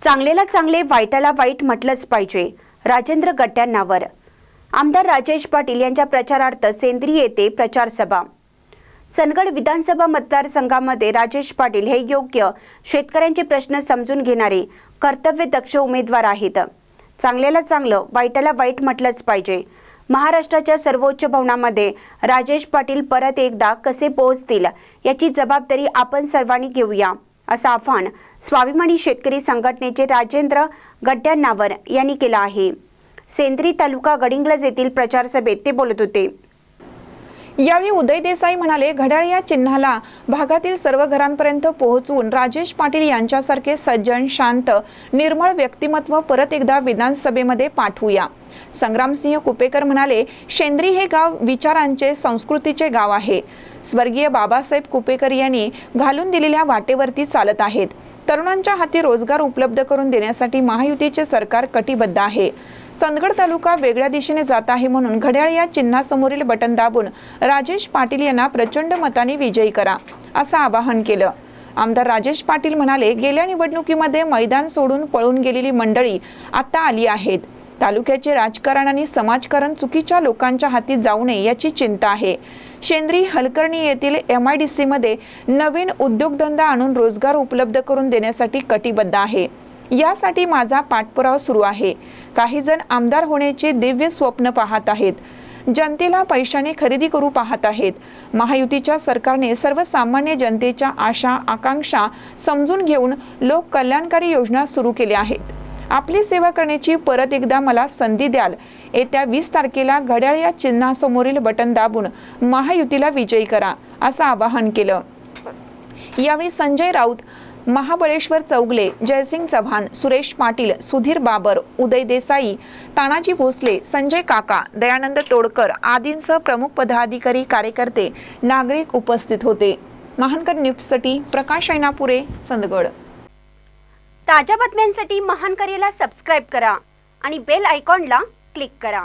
चांगलेला चांगले वाईटाला वाईट म्हटलंच पाहिजे. राजेंद्र गट्ट्यांनावर आमदार राजेश पाटील यांच्या प्रचारार्थ सेंद्री येथे प्रचार सभा चंदगड विधानसभा मतदारसंघामध्ये राजेश पाटील हे योग्य शेतकऱ्यांचे प्रश्न समजून घेणारे कर्तव्यदक्ष उमेदवार आहेत. चांगल्याला चांगलं वाईटाला वाईट म्हटलंच पाहिजे. महाराष्ट्राच्या सर्वोच्च भवनामध्ये राजेश पाटील परत एकदा कसे पोहोचतील याची जबाबदारी आपण सर्वांनी घेऊया. असं आवाहन स्वाभिमानी शेतकरी संघटनेचे राजेंद्र गड्ड्यांनावर यांनी केलं आहे. सेंद्री तालुका गडिंग्लज येथील प्रचार सभेत ते बोलत होते. यावेळी उदय देसाई म्हणाले घड्याळ या चिन्हाला भागातील सर्व घरांपर्यंत पोहोचवून राजेश पाटील यांच्यासारखे सज्जन शांत निर्मळ व्यक्तिमत्व परत एकदा विधानसभेमध्ये पाठवूया. संग्रामसिंह कुपेकर म्हणाले शेंद्री हे गाव विचारांचे संस्कृतीचे गाव आहे. स्वर्गीय बाबासाहेब कुपेकर यांनी घालून दिलेल्या वाटेवरती चालत आहेत. तरुणांच्या हाती रोजगार उपलब्ध करून देण्यासाठी महायुतीचे सरकार कटिबद्ध आहे. चंदगड तालुका वेगळ्या दिशेने जात आहे म्हणून घड्याळ या चिन्हासमोरील बटन दाबून राजेश पाटील यांना प्रचंड मताने विजयी करा असं आवाहन केलं. आमदार राजेश पाटील म्हणाले गेल्या निवडणुकीमध्ये मैदान सोडून पळून गेलेली मंडळी आता आली आहेत. तालुक्याचे राजकारण आणि समाजकारण चुकीच्या लोकांच्या हाती जाऊ नये याची चिंता आहे. शेंद्री हलकर्णी येथील एम आय डी सीमध्ये नवीन उद्योगधंदा आणून रोजगार उपलब्ध करून देण्यासाठी कटिबद्ध आहे. यासाठी माझा पाठपुरावा सुरू आहे. काही जण आमदार होण्याचे दिव्य स्वप्न पाहत आहेत. जनतेला पैशाने खरेदी करू पाहत आहेत. महायुतीच्या सरकारने सर्वसामान्य जनतेच्या आशा आकांक्षा समजून घेऊन लोक कल्याणकारी योजना सुरू केल्या आहेत. आपली सेवा करण्याची परत एकदा मला संधी द्याल. येत्या वीस तारखेला घड्याळ या चिन्हासमोरील बटन दाबून महायुतीला विजयी करा असं आवाहन केलं. यावेळी संजय राऊत महाबळेश्वर चौगले जयसिंग चव्हाण सुरेश पाटील सुधीर बाबर उदय देसाई तानाजी भोसले संजय काका दयानंद तोडकर आदींसह प्रमुख पदाधिकारी कार्यकर्ते नागरिक उपस्थित होते. महानकर न्यूजसाठी प्रकाश ऐनापुरे संदगड. ताज्या बातम्यांसाठी महानकरेला सबस्क्राईब करा आणि बेल आयकॉनला क्लिक करा.